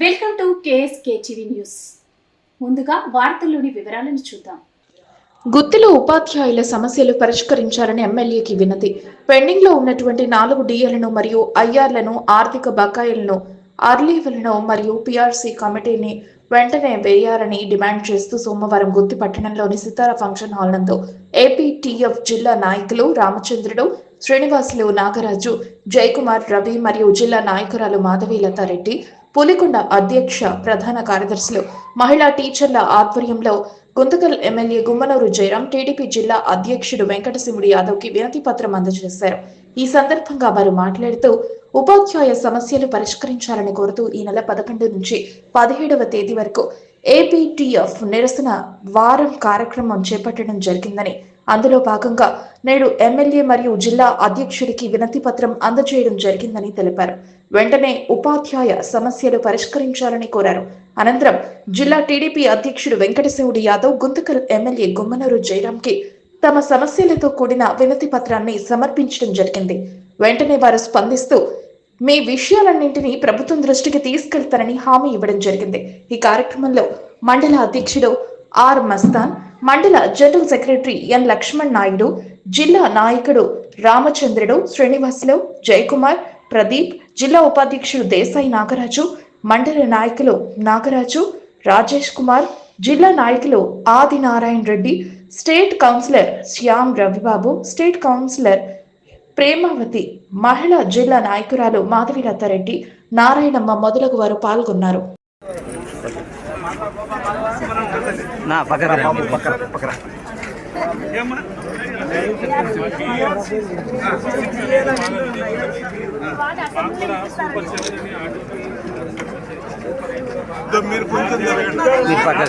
Welcome to KSK TV news. ముందుగా వార్తల్లోని వివరాలను చూద్దాం. గుత్తిలో ఉపాధ్యాయుల సమస్యలు పరిష్కరించాలని ఎమ్మెల్యేకి వినతి. పెండింగ్లో ఉన్నటువంటి నాలుగు డిఎలను మరియు ఐఆర్లను ఆర్థిక బకాయిలను ఆర్లీవులను మరియు పిఆర్సీ కమిటీని వెంటనే వేయాలని డిమాండ్ చేస్తూ సోమవారం గుత్తి పట్టణంలోని సితార ఫంక్షన్ హాల్ నందు ఏపీటీఎఫ్ జిల్లా నాయకులు రామచంద్రుడు శ్రీనివాసులు నాగరాజు జయకుమార్ రవి మరియు జిల్లా నాయకురాలు మాధవీలత రెడ్డి పులికొండ అధ్యక్ష ప్రధాన కార్యదర్శులు మహిళా టీచర్ల ఆధ్వర్యంలో గుంతకల్ ఎమ్మెల్యే గుమ్మనూరు జయరాం టీడీపీ జిల్లా అధ్యక్షుడు వెంకటసింహుడు యాదవ్కి వినతి పత్రం అందజేశారు. ఈ సందర్భంగా వారు మాట్లాడుతూ ఉపాధ్యాయ సమస్యలు పరిష్కరించాలని కోరుతూ ఈ నెల పదకొండు నుంచి పదిహేడవ తేదీ వరకు ఏపీటీఎఫ్ నిరసన వారం కార్యక్రమం చేపట్టడం జరిగిందని అందులో భాగంగా నేడు ఎమ్మెల్యే మరియు జిల్లా అధ్యక్షుడికి వినతి పత్రం అందజేయడం జరిగిందని తెలిపారు. వెంటనే ఉపాధ్యాయ సమస్యలు పరిష్కరించాలని కోరారు. అనంతరం జిల్లా టీడీపీ అధ్యక్షుడు వెంకటశివుడు యాదవ్ గుంతకల్ ఎమ్మెల్యే గుమ్మనూరు జయరాంకి తమ సమస్యలతో కూడిన వినతి పత్రాన్ని సమర్పించడం జరిగింది. వెంటనే వారు స్పందిస్తూ మీ విషయాలన్నింటినీ ప్రభుత్వం దృష్టికి తీసుకెళ్తారని హామీ ఇవ్వడం జరిగింది. ఈ కార్యక్రమంలో మండల అధ్యక్షుడు ఆర్ మస్తాన్ మండల general secretary N Lakshman Naidu జిల్లా నాయకుడు రామచంద్రుడు శ్రీనివాసులు జయకుమార్ ప్రదీప్ జిల్లా ఉపాధ్యక్షుడు దేశాయి నాగరాజు మండల నాయకులు నాగరాజు రాజేష్ కుమార్ జిల్లా నాయకులు Adi Narayana Reddy state councillor Shyam Ravibabu state councillor Premavathi మహిళా జిల్లా నాయకురాలు మాధవిలత నారాయణమ్మ మొదలగు వారు పాల్గొన్నారు. నా పక్కన బాబు పక్కన పక్కన మీరు కొంచెం మీరు పక్కన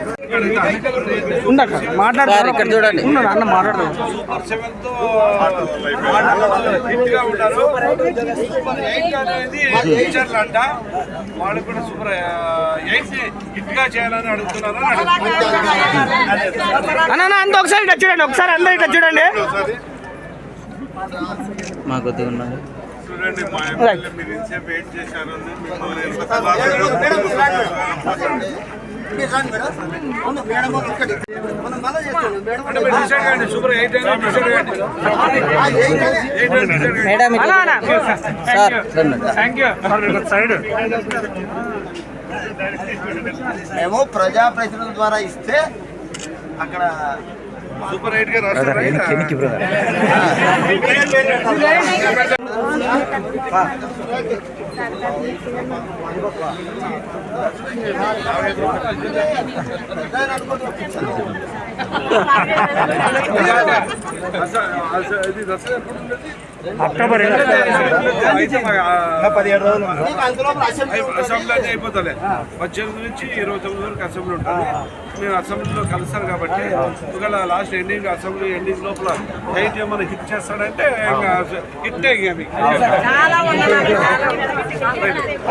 సెవెన్తో ఫిట్గా ఉంటారు సూపర్ ఎయిట్ అనేది టీచర్లు అంట వాళ్ళు కూడా సూపర్ ఎయిట్ హిట్గా చేయాలని అడుగుతున్నారు అని అడుగుతున్నారు. అన్న అంత ఒకసారి ఇట్లా చూడండి ఒకసారి అందరు ఇట్లా చూడండి. మా కొద్దిగా ఉన్నది చూడండి మా ఎమ్మెల్యే మీరు ఇంతసేపు వెయిట్ చేశారు మేడం. Sir side. మేము ప్రజాప్రతినిధుల ద్వారా ఇస్తే అక్కడ సూపర్ ఎయిట్గా బ్రదర్ అక్టోబర్ పదిహేడు రోజులు అసెంబ్లీ అయిపోతుంది పద్దెనిమిది నుంచి ఇరవై తొమ్మిది వరకు అసెంబ్లీ ఉంటుంది. మేము అసెంబ్లీలో కలుస్తాను కాబట్టి ఒకవేళ లాస్ట్ ఎండింగ్ అసెంబ్లీ ఎండింగ్ లోపల ఎయిట్ ఏమైనా హిట్ చేస్తాడంటే హిట్ ఇక మీకు